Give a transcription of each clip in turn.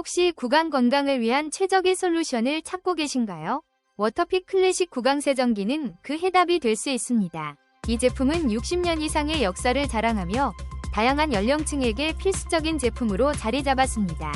혹시 구강 건강을 위한 최적의 솔루션을 찾고 계신가요? 워터픽 클래식 구강 세정기는 그 해답이 될 수 있습니다. 이 제품은 60년 이상의 역사를 자랑하며 다양한 연령층에게 필수적인 제품으로 자리 잡았습니다.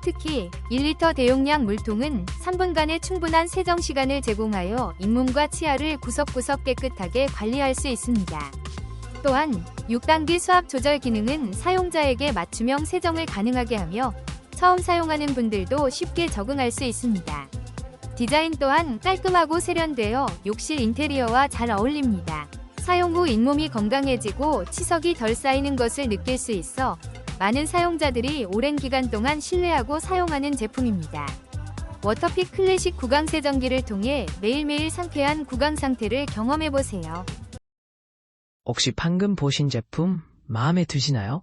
특히 1리터 대용량 물통은 3분간의 충분한 세정 시간을 제공하여 잇몸과 치아를 구석구석 깨끗하게 관리할 수 있습니다. 또한 6단계 수압 조절 기능은 사용자에게 맞춤형 세정을 가능하게 하며 처음 사용하는 분들도 쉽게 적응할 수 있습니다. 디자인 또한 깔끔하고 세련되어 욕실 인테리어와 잘 어울립니다. 사용 후 잇몸이 건강해지고 치석이 덜 쌓이는 것을 느낄 수 있어 많은 사용자들이 오랜 기간 동안 신뢰하고 사용하는 제품입니다. 워터픽 클래식 구강 세정기를 통해 매일매일 상쾌한 구강 상태를 경험해보세요. 혹시 방금 보신 제품 마음에 드시나요?